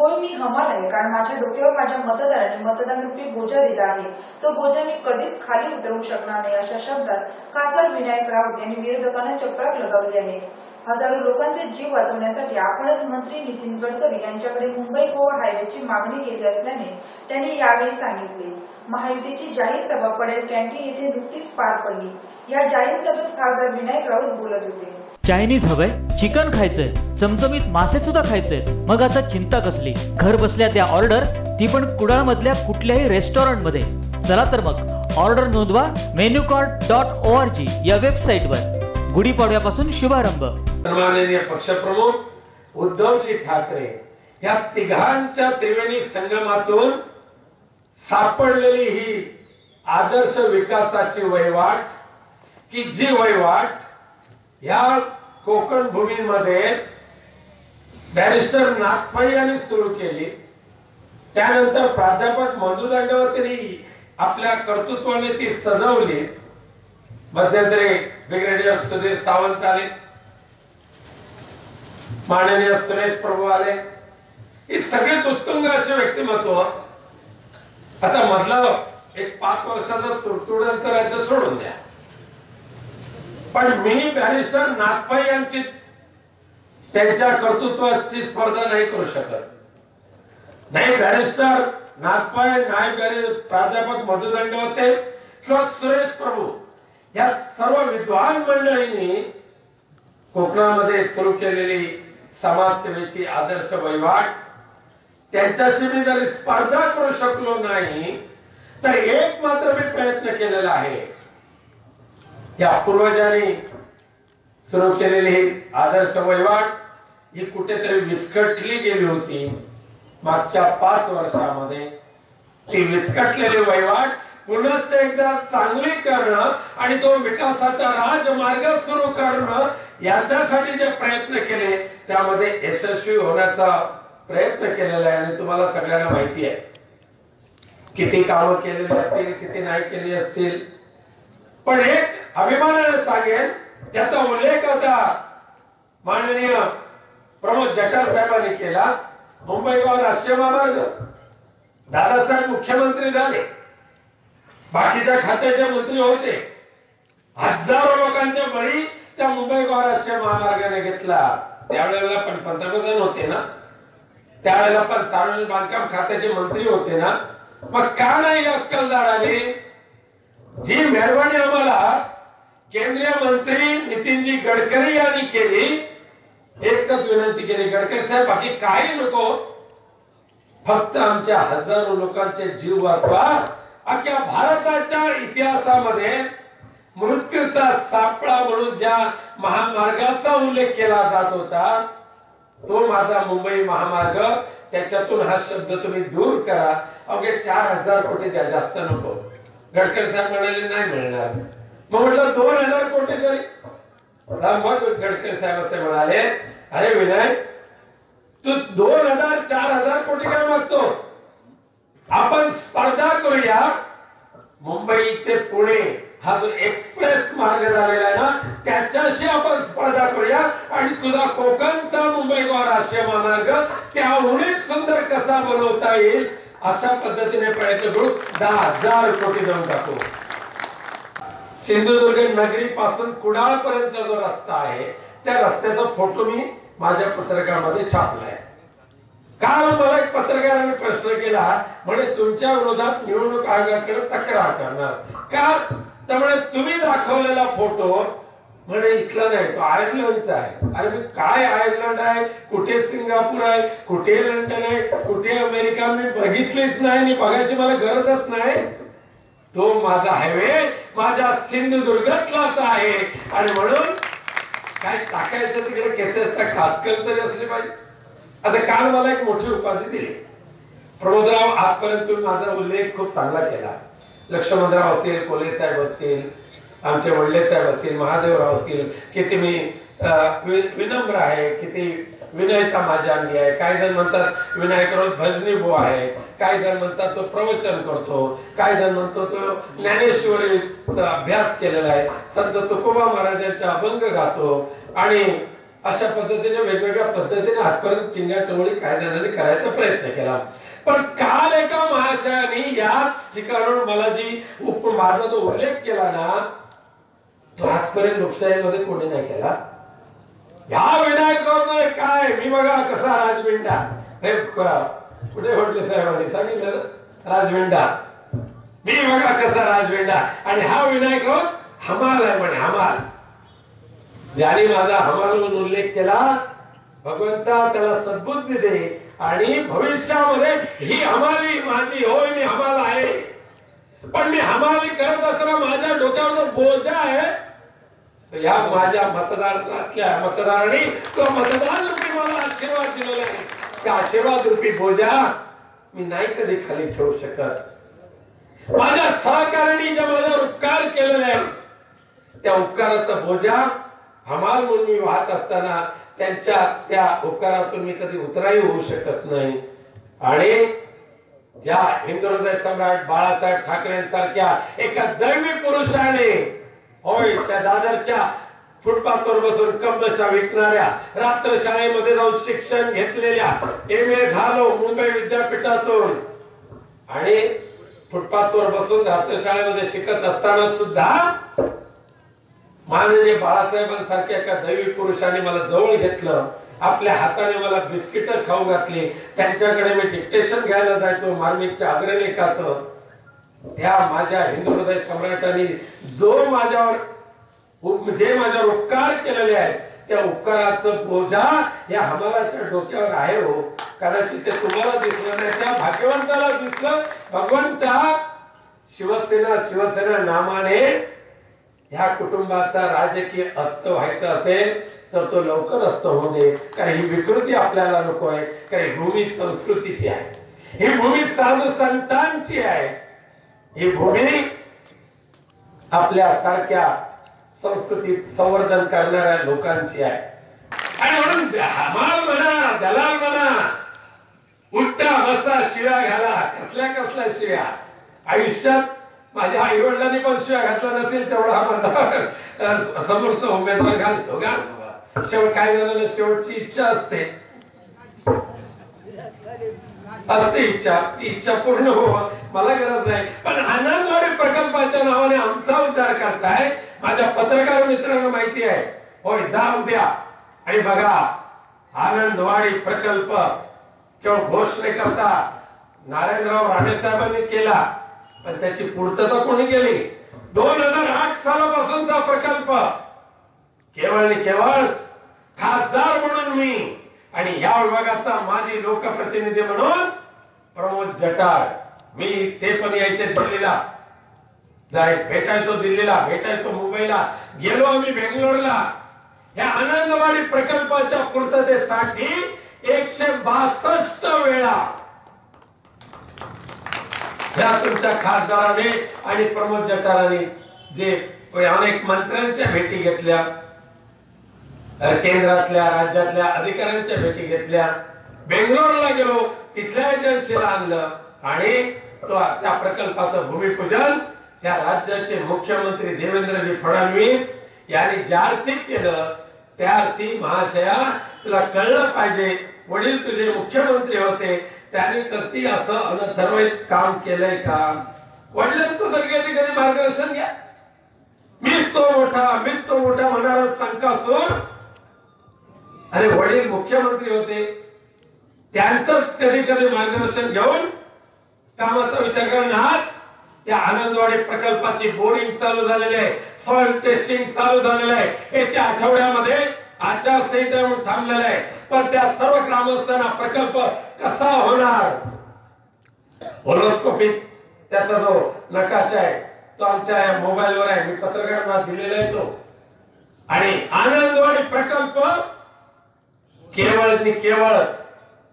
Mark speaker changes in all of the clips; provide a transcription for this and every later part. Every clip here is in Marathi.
Speaker 1: होय मी हमाल आहे कारण माझ्या डोक्यावर माझ्या मतदारांनी मतदान रूपी बोजा दिला आहे. तो बोजा मी कधीच खाली उतरवू शकणार नाही अशा शब्दात खासदार विनायक राऊत यांनी विरोधकांना चपराक लगावली आहे. हजारो लोकांचे जीव वाचवण्यासाठी आपणच मंत्री नितीन गडकरी यांच्याकडे मुंबई गोवा हायवेची मागणी केली असल्याने त्यांनी यावेळी सांगितले महायुतीची जाहीर सभा पडेल कॅन्टीन येथे नुकतीच पार पडली. या जाहीर सभेत खासदार विनायक राऊत बोलत होते.
Speaker 2: चायनीज हवंय चिकन खायचंय चमचमीत मासे सुद्धा खायचंय मग आता चिंता कसली? घर बसल्या त्या ऑर्डर ती पण कुडाळ मधल्या कुठल्याही रेस्टॉरंटमध्ये चला तर मग ऑर्डर नोंदवा menu card dot O R G या वेबसाईट वर गुढीपाडव्यापासून शुभारंभ
Speaker 3: पक्षप्रमुख उद्धवजी ठाकरे या तिघांच्या त्रिवेणी संगमातून सापडलेली ही आदर्श विकासाची वैवाट की जी वैवाट या कोकण भूमीमध्ये बॅरिस्टर नागपाई यांनी सुरू केली. त्यानंतर प्राध्यापक मधु दंडवतींनी आपल्या कर्तृत्वाने ती सजवली. मध्यंतरी ब्रिगेडियर सुधीर सावंत आले. माननीय सुरेश प्रभू आले. ही सगळीच उत्तुंग असे व्यक्तिमत्व. आता मधलं एक पाच वर्षाचं तुडतुड्यांचं राज्य सोडून द्या. पण मी बॅरिस्टर नागपाई यांची त्यांच्या कर्तृत्वाची स्पर्धा नाही करू शकत. नाही बॅरिस्टर नागपाई नाही प्राध्यापक मधुदंड होते किंवा सुरेश प्रभू या सर्व विद्वान मंडळींनी कोकणामध्ये सुरू केलेली समाजसेवेची आदर्श वहिवाट त्यांच्याशी मी जरी स्पर्धा करू शकलो नाही तर एक मात्र मी प्रयत्न केलेला आहे. या पूर्वजांनी सुरू केलेली ही आदर्श वहिवाट ही कुठेतरी विस्कटली गेली होती. मागच्या पाच वर्षामध्ये ती विस्कटलेली वहिवाट पुनश्च एकदा चांगली करणं आणि तो विकासाचा राजमार्ग सुरू करणं याच्यासाठी जे प्रयत्न केले त्यामध्ये यशस्वी होण्याचा प्रयत्न केलेला आहे आणि तुम्हाला सगळ्यांना माहिती आहे. किती कामं केलेली असतील किती नाही केली असतील पण एक अभिमानाने सांगेल त्याचा उल्लेख आता माननीय प्रमोद जठार साहेबांनी केला. मुंबईगाव राष्ट्रीय महामार्ग. दादासाहेब मुख्यमंत्री झाले. बाकीच्या खात्याचे मंत्री होते. हजारो लोकांचे बळी त्या मुंबई राष्ट्रीय महामार्गाने घेतला. त्यावेळेला पण पंतप्रधान होते ना. त्यावेळेला पण सार्वजनिक बांधकाम खात्याचे मंत्री होते ना. मग का नाही अक्कलदार आली जी मेहरबानी आम्हाला केंद्रीय मंत्री नितीनजी गडकरी यांनी केली एकच विनंती केली गडकरी साहेब बाकी काही नको. फक्त आमच्या हजारो लोकांचे जीव वाचवा. अख्ख्या भारताच्या इतिहासामध्ये मृत्यूचा सापळा म्हणून ज्या महामार्गाचा उल्लेख केला जात होता तो माझा मुंबई महामार्ग त्याच्यातून हा शब्द तुम्ही दूर करा. अवघे चार हजार कोटी द्या जास्त नको. गडकर साहेब म्हणाले नाही मिळणार. मग म्हटलं दोन हजार कोटी तरी. मग गडकर साहेब असे म्हणाले अरे विनय तू दोन हजार चार हजार कोटी काय मागतो आपण स्पर्धा करूया. मुंबई ते पुणे हा जो एक्सप्रेस मार्ग झालेला आहे ना त्याच्याशी आपण स्पर्धा करूया आणि तुझा कोकणचा मुंबई गोवा राष्ट्रीय महामार्ग त्याहूनही सुंदर कसा बनवता येईल? अशा पद्धतीने प्रयत्न करून दहा हजार कोटी जाऊन टाकू सिंधुदुर्ग नगरी पासून कुडाळ पर्यंत जो रस्ता आहे त्या रस्त्याचा फोटो मी माझ्या पत्रकामध्ये छापलाय. काल मला एक पत्रकाराने प्रश्न केला म्हणजे तुमच्या विरोधात निवडणूक आयोगाकडे तक्रार करणार. का? त्यामुळे तुम्ही दाखवलेला फोटो म्हणे इथला नाही तो आयर्लंडचा आहे. अरे मी काय आयर्लंड आहे? कुठे सिंगापूर आहे? कुठे लंडन आहे? कुठे अमेरिका? मी बघितलीच नाही आणि बघायची मला गरजच नाही. तो माझा हायवे माझ्या सिंधुदुर्गातलाच आहे. आणि म्हणून काय टाकायचं तिकडे? केसेसचा खासकल तरी असले पाहिजे. आता काल मला एक मोठी उपाधी दिली. प्रमोदराव आजपर्यंत तुम्ही माझा उल्लेख खूप चांगला केला. लक्ष्मणराव असतील कोले साहेब असतील आमचे वडले साहेब असतील महादेवराव असतील किती मी विनम्र आहे किती विनयता माझ्या अंगी आहे. काही जण म्हणतात विनायक रोज भजनी भो आहे. काही जण म्हणतात तो प्रवचन करतो. काही जण म्हणतो तो ज्ञानेश्वरी अभ्यास केलेला आहे. संत तुकोबा महाराजांचा अभंग गातो. आणि अशा पद्धतीने वेगवेगळ्या पद्धतीने आजपर्यंत चिंगा टोळी काही जणांनी करायचा प्रयत्न केला. पण काल एका महाशयाने याच ठिकाणावर मला जी उप माझा जो उल्लेख केला ना तो आजपर्यंत लोकशाहीमध्ये कोणी नाही केला. या विनायकावर काय? मी बघा कसा राजविंडा हे कुठे म्हटले साहेबांनी? सांगितलं राजविंडा मी बघा कसा राजविंडा आणि हा विनायक हमाल आहे म्हणे हमाल. ज्याने माझा हमाल म्हणून उल्लेख केला भगवंता त्याला सद्बुद्धी दे आणि भविष्यामध्ये ही हमाली माझी होय मी हमाल आहे. पण मी हमाली करत असताना माझ्या डोक्यावर बोजा आहे. या माझ्या मतदारातल्या मतदारांनी तो मतदार रूपी मला आशीर्वाद दिलेला आहे. त्या आशीर्वाद रूपी बोजा मी नाही कधी खाली ठेवू शकत. माझ्या सहकार्याने ज्या माझ्यावर उपकार केलेले आहे त्या उपकाराचा बोजा हमाल म्हणून मी वाहत असताना त्यांच्या त्या उपकारातून मी कधी उतराई होऊ शकत नाही. आणि ज्या हिंदू हृदय सम्राट बाळासाहेब ठाकरेंसारख्या एका दैवी पुरुषाने होय त्या दादरच्या फुटपाथवर बसून कमबशा विकणाऱ्या रात्र शाळेमध्ये जाऊन शिक्षण घेतलेल्या एम ए झालो मुंबई विद्यापीठातून. आणि फुटपाथवर बसून रात्र शाळेमध्ये शिकत असताना सुद्धा माननीय बाळासाहेबांसारख्या एका दैवी पुरुषाने मला जवळ घेतलं. आपल्या हाताने मला बिस्किट खाऊ घातली. त्यांच्याकडे मी डिक्टेशन घ्यायला जायचो मार्मिकच्या अग्रलेखाचं. त्या माझ्या हिंदू हृदय सम्राटांनी जो माझ्यावर जे माझ्यावर उपकार केलेले आहेत त्या उपकाराचं बोजा या हमालाच्या डोक्यावर आहे हो. कदाचित ते तुम्हाला दिसलं नाही. त्या भाग्यवंताला दिसलं. भगवंता शिवसेना शिवसेना नामाने ह्या कुटुंबाचा राजकीय अस्त व्हायचं असेल तर तो लवकर अस्त होऊ दे. कारण ही विकृती आपल्याला नको आहे. कारण भूमी संस्कृतीची आहे. ही भूमी साधू संतांची आहे. ही भूमी आपल्या सारख्या संस्कृतीत संवर्धन करणाऱ्या लोकांची आहे. आणि म्हणून हमाल म्हणा दलाल म्हणा उठता बसता शिव्या घाला कसल्या कसल्या शिव्या? आयुष्यात माझ्या आई वडिलांनी पण शिव्या घातल्या नसेल तेवढा हा माझा समोरचा उमेदवार घालतो घाल शेवट काय झालं शेवटची इच्छा असते. असते इच्छा ती इच्छा पूर्ण हो मला गरज नाही. पण आनंदवाडी प्रकल्पाच्या नावाने आमचा उद्धार करताय. माझ्या पत्रकार मित्रांना माहिती आहे. होय जा उद्या. आणि बघा आनंदवाडी प्रकल्प केवळ घोषणे करता नारायणराव राणे साहेबांनी केला पण त्याची पूर्तता कोणी केली? दोन हजार आठ सालापासूनचा प्रकल्प. केवळ आणि केवळ खासदार म्हणून मी आणि या विभागाचा माजी लोकप्रतिनिधी म्हणून प्रमोद जटार मी ते पण यायचे दिल्लीला. जाय भेटायचो दिल्लीला भेटायचो मुंबईला. गेलो आम्ही बेंगलोरला. या आनंदवाडी प्रकल्पाच्या पूर्ततेसाठी एकशे बासष्ट वेळा. या तुमच्या खासदाराने आणि प्रमोद जटाराने जे अनेक मंत्र्यांच्या भेटी घेतल्या केंद्रातल्या राज्यातल्या अधिकाऱ्यांच्या भेटी घेतल्या. बेंगलोरला गेलो तिथल्या एजन्सीला आणलं आणि तो त्या प्रकल्पाचं भूमिपूजन या राज्याचे मुख्यमंत्री देवेंद्रजी फडणवीस यांनी ज्या अर्थी केलं त्या अर्थी महाशया तुला कळलं पाहिजे. वडील तुझे मुख्यमंत्री होते त्यांनी कधी असं अनथर्वहित काम केलंय का? वडिलांचं सगळे कधी मार्गदर्शन घ्या. मीच तो मोठा मीच तो मोठा म्हणणारा संकासूर अरे वडील मुख्यमंत्री होते. त्यांचं कधी कधी मार्गदर्शन घेऊन कामाचा विचार करून आज त्या आनंदवाडी प्रकल्पाची बोरिंग चालू झालेली आहे. सॉइल टेस्टिंग चालू झालेलं आहे. येत्या आठवड्यामध्ये आचारसंहिता म्हणून थांबलेलं आहे. पण त्या सर्व ग्रामस्थांना प्रकल्प कसा होणार? होलोस्कोपिक त्याचा जो नकाशा आहे तो आमच्या मोबाईलवर आहे. मी पत्रकारांना दिलेला आहे तो. आणि आनंदवाडी प्रकल्प केवळ आणि केवळ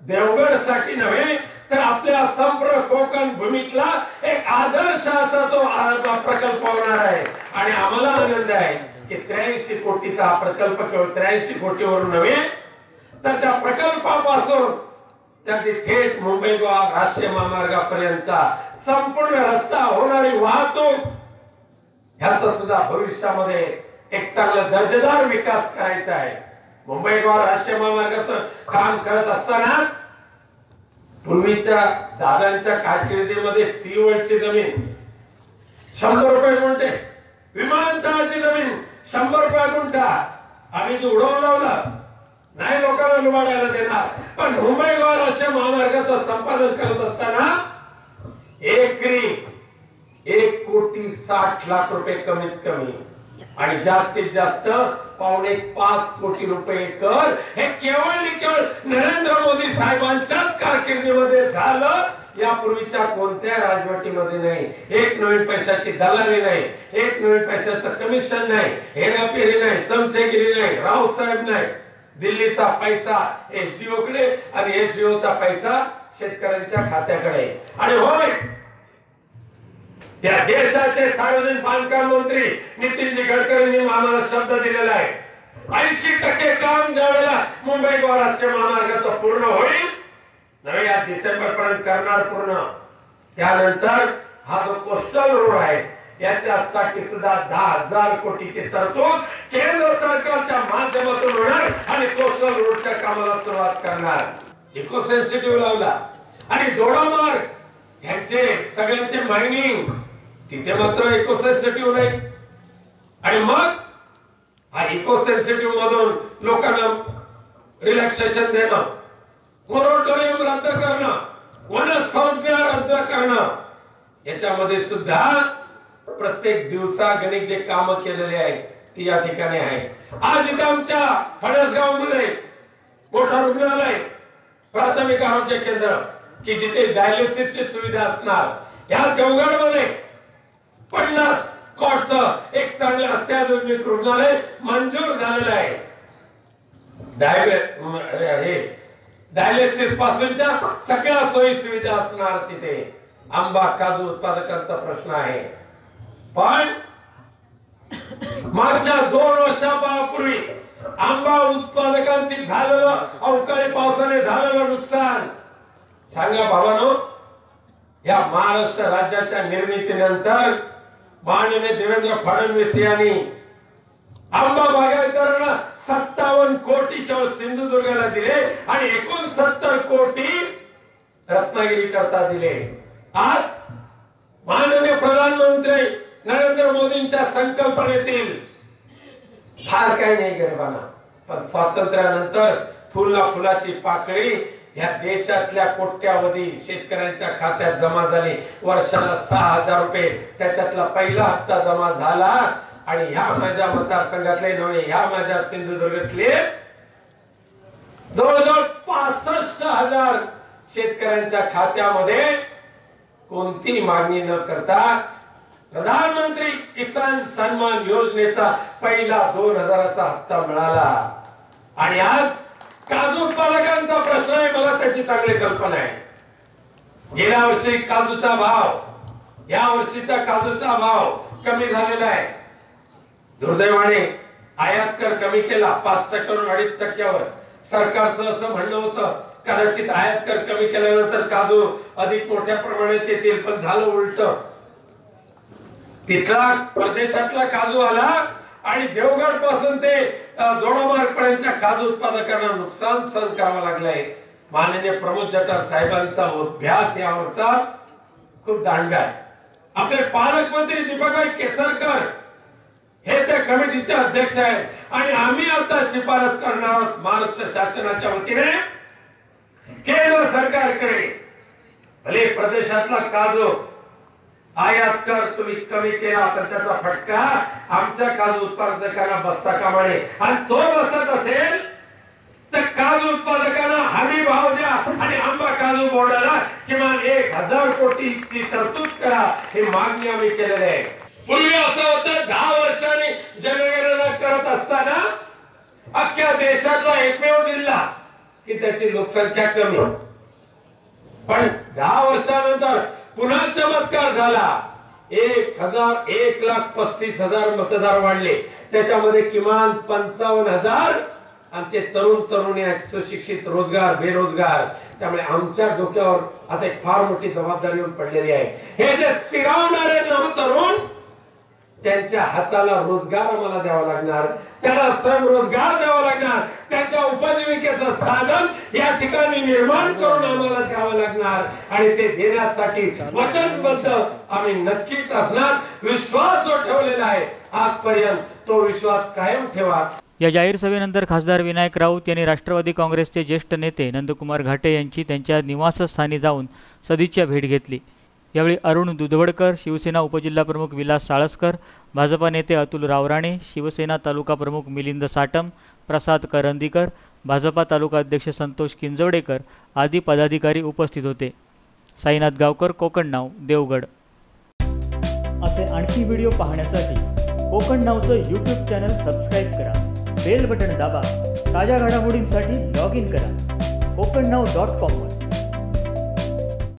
Speaker 3: देवगडसाठी नव्हे तर आपल्या संपूर्ण कोकण भूमीतला एक आदर्श असा तो प्रकल्प होणार आहे. आणि आम्हाला आनंद आहे की त्र्याऐंशी कोटीचा हा प्रकल्प केवळ त्र्याऐंशी कोटीवरून नव्हे तर त्या प्रकल्पापासून त्याची थेट मुंबई गोवा राष्ट्रीय महामार्गापर्यंतचा संपूर्ण रस्ता होणारी वाहतूक ह्याचा सुद्धा भविष्यामध्ये एक चांगला दर्जेदार विकास करायचा आहे. मुंबई गोवा राष्ट्रीय महामार्गाचं काम करत असताना पूर्वीच्या दादांच्या कारकिर्दीमध्ये सीवरची जमीन शंभर रुपये गुंठे विमानतळाची जमीन शंभर रुपये गुंठा. आम्ही ते उडवून लावलं नाही लोकांना लुबाडायला देणार. पण मुंबई गोवा राष्ट्रीय महामार्गाचं संपादन करत असताना एकरी एक कोटी साठ लाख रुपये कमीत कमी. आणि जास्तीत जास्त पावणे पाच कोटी रुपये कर हे केवळ केवळ नरेंद्र मोदी साहेबांच्याच कारकिर्दीमध्ये झालं. यापूर्वीच्या कोणत्या राजवटीमध्ये नाही. एक नवीन पैशाची दलाली नाही. एक नवीन पैशाचं कमिशन नाही. हेराफेरी नाही. चमचेगिरी नाही. रावसाहेब नाही. दिल्लीचा पैसा एसडीओ कडे आणि एसडीओ चा पैसा शेतकऱ्यांच्या खात्याकडे आणि होय या देशाचे सार्वजनिक बांधकाम मंत्री नितीनजी गडकरींनी आम्हाला शब्द दिलेला आहे. ऐंशी टक्के काम ज्यावेळेला मुंबई गोवा राष्ट्रीय महामार्गाचं पूर्ण होईल नव्हे या डिसेंबर पर्यंत करणार पूर्ण. त्यानंतर हा जो कोस्टल रोड आहे याच्यासाठी सुद्धा दहा हजार कोटीची तरतूद केंद्र सरकारच्या माध्यमातून होणार आणि कोस्टल रोडच्या कामाला सुरुवात करणार. इको सेन्सिटिव्ह लावला. आणि दोडामार्ग ह्यांचे सगळ्यांचे मायनिंग तिथे मात्र इको सेन्सिटिव्ह नाही. आणि मग हा इको सेन्सिटिव्ह मधून लोकांना रिलॅक्सेशन देणं मोरोटोरियम रद्द करणं वनसंज्ञा रद्द करणं याच्यामध्ये सुद्धा प्रत्येक दिवसागणिक जे काम केलेले आहेत ती या ठिकाणी आहे आज इथे आमच्या फणसगावमध्ये मोठं रुग्णालय प्राथमिक आरोग्य केंद्र की जिथे डायलिसिसची सुविधा असणार. या देवगडमध्ये पन्नास कॉटचं एक चांगलं अत्याधुनिक रुग्णालय मंजूर झालेलं आहे. हे डायलिसिस पासूनच्या सगळ्या सोयी सुविधा असणार तिथे. आंबा काजू उत्पादकांचा प्रश्न आहे. पण मागच्या दोन वर्षापूर्वी आंबा उत्पादकांची झालेलं अवकाळी पावसाने झालेलं नुकसान. सांगा भावानो या महाराष्ट्र राज्याच्या निर्मितीनंतर माननीय देवेंद्र फडणवीस यांनी आंबा बागायतदारांना सत्तावन्न कोटी केवळ सिंधुदुर्गाला दिले आणि एकूण सत्तर कोटी रत्नागिरी करता दिले. आज माननीय प्रधानमंत्री नरेंद्र मोदींच्या संकल्पनेतील फार काही नाही गरिबांना. पण स्वातंत्र्यानंतर फुला फुलाची पाकळी या देशातल्या कोट्यावधी शेतकऱ्यांच्या खात्यात जमा झाली. वर्षाला सहा हजार रुपये. त्याच्यातला पहिला हप्ता जमा झाला. आणि ह्या माझ्या मतदारसंघातले नव्हे ह्या माझ्या सिंधुदुर्गातले जवळजवळ पासष्ट हजार शेतकऱ्यांच्या खात्यामध्ये कोणती मागणी न करता प्रधानमंत्री किसान सन्मान योजनेचा पहिला दोन हजाराचा हप्ता मिळाला. आणि आज काजू उत्पादकांचा प्रश्न आहे मला त्याची चांगली कल्पना आहे. गेल्या वर्षी काजूचा भाव या वर्षीचा काजूचा भाव कमी झालेला आहे. दुर्दैवाने आयात कर कमी केला पाच टक्क्यावरून अडीच टक्क्यावर. सरकारचं असं म्हणणं होतं कदाचित आयात कर कमी केल्यानंतर काजू अधिक मोठ्या प्रमाणात येतील पण झालं उलट. तिथला परदेशातला काजू आला आणि देवगडपासून ते दोडामार्ग काजू उत्पादकांना नुकसान सहन करावं लागलंय माननीय प्रमोद जठार साहेबांचा अभ्यास यावरचा खूप दांडगा आहे. आपले पालकमंत्री दीपकभाई केसरकर हे त्या कमिटीचे अध्यक्ष आहेत. आणि आम्ही आता शिफारस करणार आहोत महाराष्ट्र शासनाच्या वतीने. केंद्र सरकारकडे. भले प्रदेशातला काजू आयात कर तुम्ही कमी केला तर त्याचा फटका आमच्या काजू उत्पादकांना बसता कामाने आणि तो बसत असेल तर काजू उत्पादकांना हमी भाव द्या आणि आंबा काजू बोर्डाला किमान एक हजार कोटीची तरतूद करा. हे मागणी आम्ही केलेली आहे. पूर्वी असं होतं दहा वर्षांनी जनगणना करत असताना अख्ख्या देशातला एकमेव जिल्हा की त्याची लोकसंख्या कमी. पण दहा वर्षानंतर पुन्हा चमत्कार झाला. एक हजार एक लाख पस्तीस हजार मतदार वाढले. त्याच्यामध्ये किमान पंचावन्न हजार आमचे तरुण तरुणी आहेत सुशिक्षित रोजगार बेरोजगार. त्यामुळे आमच्या डोक्यावर आता एक फार मोठी जबाबदारी येऊन पडलेली आहे. हे जे स्थिरावणारे नव तरुण त्यांच्या हाताला रोजगार आम्हाला द्यावा लागणार त्याला स्वयंरोजगार द्यावा लागणार त्याच्या उपजीविकेचं साधन या ठिकाणी निर्माण करून आम्हाला द्यावं लागणार. आणि ते देण्यासाठी वचनबद्ध आम्ही नक्कीच असणार. विश्वास जो ठेवलेला आहे आजपर्यंत तो विश्वास कायम ठेवा.
Speaker 2: या जाहीर सभेनंतर खासदार विनायक राऊत यांनी राष्ट्रवादी काँग्रेसचे ज्येष्ठ नेते नंदकुमार घाटे यांची त्यांच्या निवासस्थानी जाऊन सदिच्छा भेट घेतली. यावेळी अरुण दुधवडकर शिवसेना उपजिल्हाप्रमुख विलास साळसकर भाजपा नेते अतुल रावराणे शिवसेना तालुका प्रमुख मिलिंद साटम प्रसाद करंदीकर भाजपा तालुका अध्यक्ष संतोष किंजवडेकर आदी पदाधिकारी उपस्थित होते. साईनाथ गावकर कोकण नाव देवगड. असे आणखी व्हिडिओ पाहण्यासाठी कोकण नावचं यूट्यूब चॅनल सबस्क्राईब करा. बेल बटन दाबा. ताज्या घडामोडींसाठी लॉग इन करा. कोकण नाव डॉट कॉमवर